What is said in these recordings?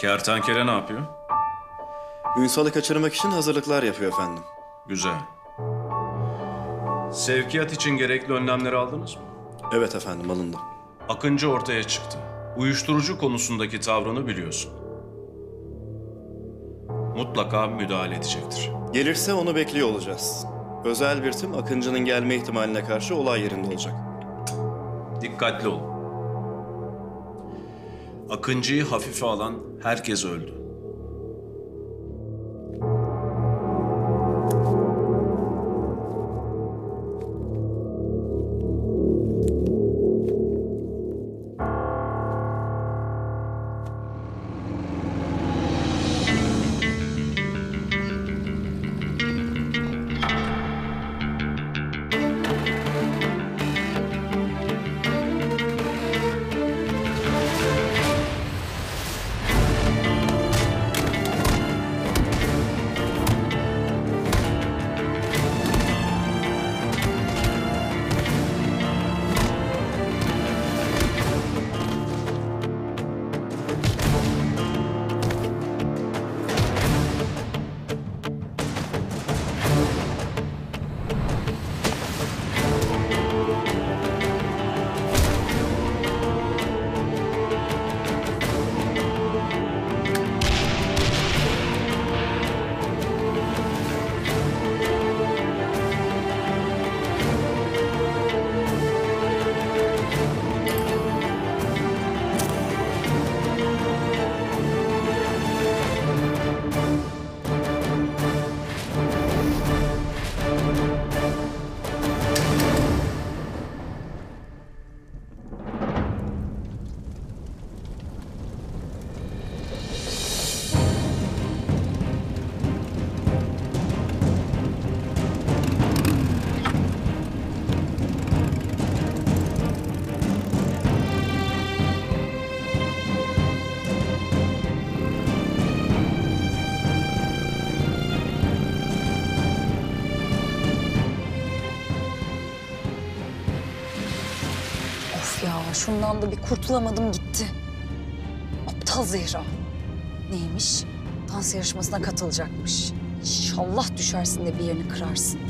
Kertenkele ne yapıyor? Ünsal'ı kaçırmak için hazırlıklar yapıyor efendim. Güzel. Sevkiyat için gerekli önlemleri aldınız mı? Evet efendim alındı. Akıncı ortaya çıktı. Uyuşturucu konusundaki tavrını biliyorsun. Mutlaka müdahale edecektir. Gelirse onu bekliyor olacağız. Özel bir tim Akıncı'nın gelme ihtimaline karşı olay yerinde olacak. Dikkatli olun. Akıncı'yı hafife alan herkes öldü. Ya şundan da bir kurtulamadım gitti. Aptal Zehra. Neymiş? Dans yarışmasına katılacakmış. İnşallah düşersin de bir yerini kırarsın.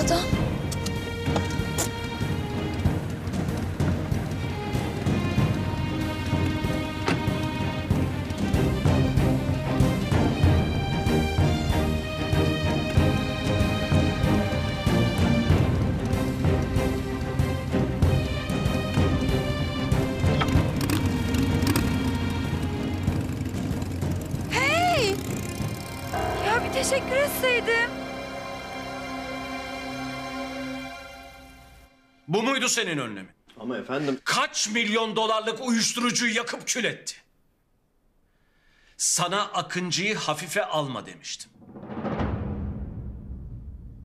Adam... Ya bir teşekkür etseydim. Bu muydu senin önlemin? Ama efendim... Kaç milyon dolarlık uyuşturucuyu yakıp kül etti? Sana Akıncı'yı hafife alma demiştim.